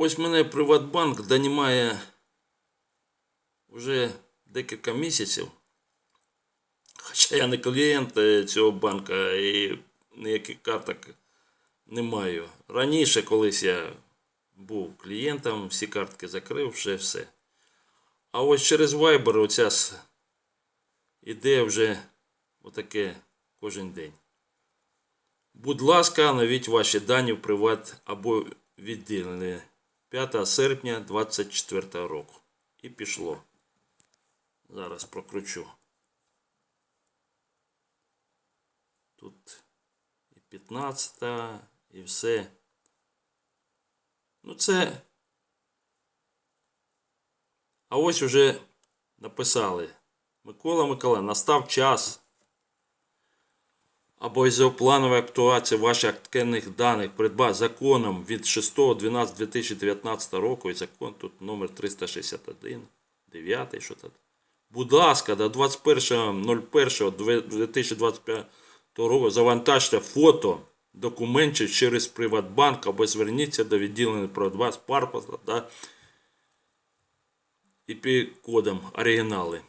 Ось мене Приватбанк донімає вже декілька місяців. Хоча я не клієнт е, цього банка і ніяких карток не маю. Раніше колись я був клієнтом, всі картки закрив, вже все. А ось через Viber оця іде вже отаке кожен день. Будь ласка, навіть ваші дані в приват або відділені 5 серпня 24 року. І пішло. Зараз прокручу. Тут і 15, і все. Ну це. А ось вже написали. Микола Микола, настав час або ізопланова актуація ваших активних даних придбати законом від 6.12.2019 року і закон тут номер 361, 9, що тут. Будь ласка, до 21.01.2025 року завантажте фото документів через Приватбанк або зверніться до відділення Приватбанк з паспорта та IP-кодом оригінали.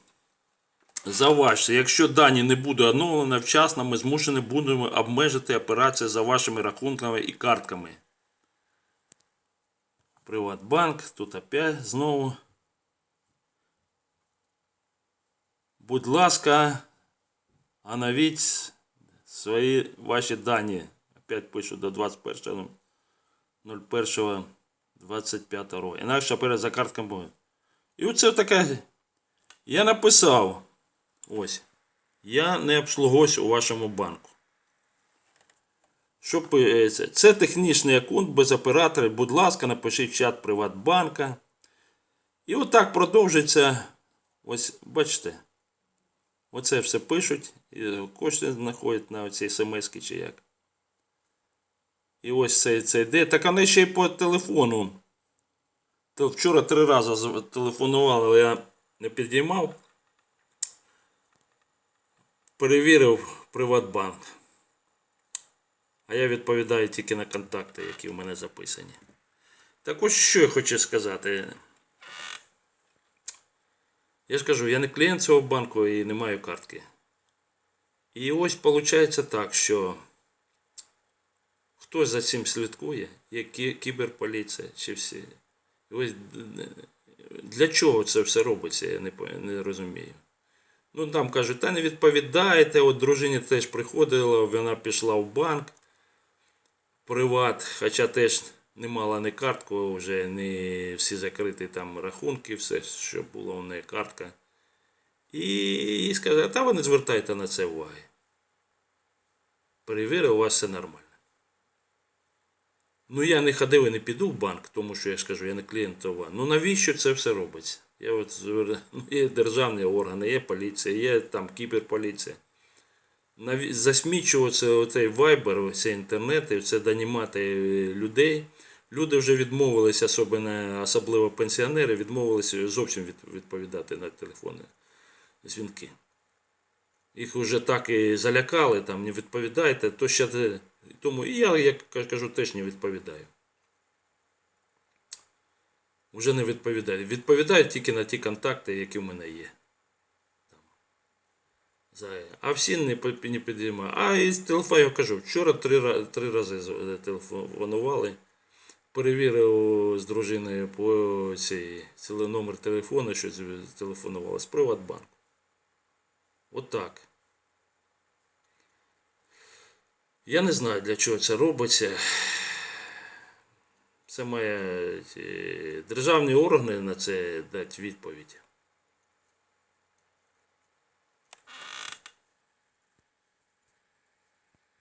Заважте, якщо дані не буде оновлено вчасно, ми змушені будемо обмежити операції за вашими рахунками і картками. Приватбанк, тут опять знову. Будь ласка, оновіть свої ваші дані. Опять пишу до 21.01.25 року. Інакше перед за картками буде. І оце таке. Я написав. Ось. Я не обслуговуюсь у вашому банку. Що пишеться? Це технічний аккаунт без оператора. Будь ласка, напишіть в чат Приватбанка. І отак продовжується. Ось, бачите. Оце все пишуть. І кошти знаходять на оцій смс чи як. І ось це, це йде. Так вони ще й по телефону. Вчора три рази телефонували, але я не підіймав. Перевірив Приватбанк. А я відповідаю тільки на контакти, які в мене записані. Так ось що я хочу сказати. Я ж кажу, я не клієнт цього банку і не маю картки. І ось виходить так, що хтось за цим слідкує, є кіберполіція чи всі. Ось для чого це все робиться, я не розумію. Ну там кажуть, та не відповідаєте, от дружині теж приходила, вона пішла в банк, приват, хоча теж не мала ні картку, вже не всі закриті там рахунки, все, що було в неї картка. І їй сказали, та ви не звертайте на це уваги. Перевірив, у вас все нормально. Ну, я не ходив і не піду в банк, тому що я ж кажу, я не клієнт ТОВА. Ну навіщо це все робиться? Я от, ну, є державні органи, є поліція, є там кіберполіція. Засмічуватися оцей вайбер, оцей інтернет, і це донімати людей. Люди вже відмовилися, особливо, особливо пенсіонери, відмовилися зовсім від, відповідати на телефонні дзвінки. Їх вже так і залякали, там не відповідаєте, то ще тому і я, як кажу, теж не відповідаю. Уже не відповідаю. Відповідаю тільки на ті контакти, які в мене є. А всі не, підіймаю. А із телефону я кажу, вчора три, три рази е, телефонували. Перевірив з дружиною по цей цілий номер телефону, що телефонували з Приватбанку. Отак. Я не знаю, для чого це робиться. Це має е, державні органи на це дати відповідь.